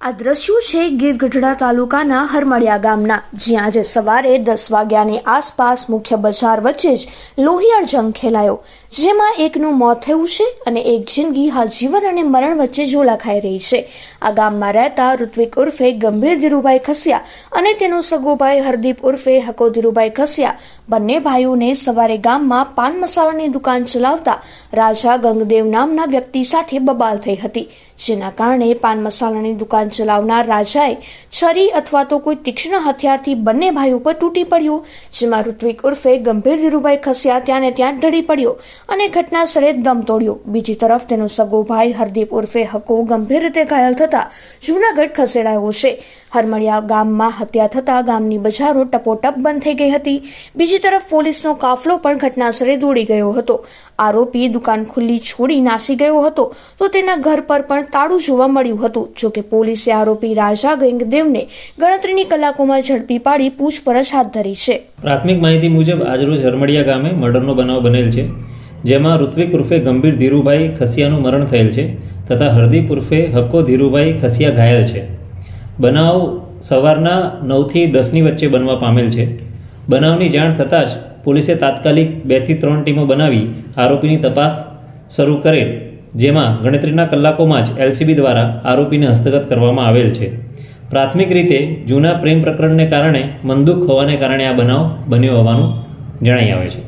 આ દ્રશ્યો છે ગીર ગઢડા તાલુકાના હરમળિયા ગામના, જ્યાં આજે સવારે દસ વાગ્યાની આસપાસ મુખ્ય બજાર વચ્ચે જ લોહિયાળ જંગ ખેલાયો, જેમાં એકનું મોત થયું છે અને એક જિંદગી હાલ જીવન અને મરણ વચ્ચે ઝોલા ખાઈ રહી છે. આ ગામમાં રહેતા ઋત્વિક ઉર્ફે ગંભીર ધીરુભાઈ ખસિયા અને તેનો સગોભાઈ હરદીપ ઉર્ફે હકો ધીરુભાઈ ખસિયા બંને ભાઈઓને સવારે ગામમાં પાન મસાલાની દુકાન ચલાવતા રાજા ગંગદેવ નામના વ્યક્તિ સાથે બબાલ થઈ હતી, જેના કારણે પાન મસાલાની દુકાન ચલાવનાર રાજાએ છરી અથવા તો કોઈ તીક્ષ્ણ હથિયારથી બંને ભાઈ ઉપર તૂટી પડ્યો, જેમાં ઋત્વિક ઉર્ફે ગંભીર ધીરુભાઈ ખસ્યા ત્યાં ને ત્યાં ઢળી પડ્યો અને ઘટના સ્થળે દમ તોડ્યો. બીજી તરફ તેનો સગો ભાઈ હરદીપ ઉર્ફે હકો ગંભીર રીતે ઘાયલ થતા જૂનાગઢ ખસેડાયો છે. હરમળિયા ગામમાં હત્યા થતા ગામની બજારો ટપોટપ બંધ થઈ ગઈ હતી. બીજી તરફ પોલીસનો કાફલો પણ ઘટનાસ્થળે દોડી ગયો હતો. આરોપી દુકાન ખુલ્લી છોડી નાસી ગયો હતો. તો તેના ઘર પર પણ તાળું જોવા મળ્યું હતું. જોકે પોલીસે આરોપી રાજા ગેંગદેવને ગણતરીની કલાકોમાં ઝડપી પાડી પૂછપરછ હાથ ધરી છે. પ્રાથમિક માહિતી મુજબ આજરોજ હરમળિયા ગામે મર્ડરનો બનાવ બનેલ છે, જેમાં ઋત્વિક ઉર્ફે ગંભીર ધીરુભાઈ ખસિયાનું મરણ થયેલ છે, તથા હરદીપ ઉર્ફે હક્કો ધીરુભાઈ ખસિયા ઘાયલ છે. બનાવ સવારના નવથી દસની વચ્ચે બનવા પામેલ છે. બનાવની જાણ થતાં જ પોલીસે તાત્કાલિક બેથી ત્રણ ટીમો બનાવી આરોપીની તપાસ શરૂ કરેલ જેમાં ગણતરીના કલાકોમાં જ એલસીબી દ્વારા આરોપીને હસ્તગત કરવામાં આવેલ છે. પ્રાથમિક રીતે જૂના પ્રેમ પ્રકરણને કારણે મંદુક હોવાને કારણે આ બનાવ બન્યો હોવાનું જણાઈ આવે છે.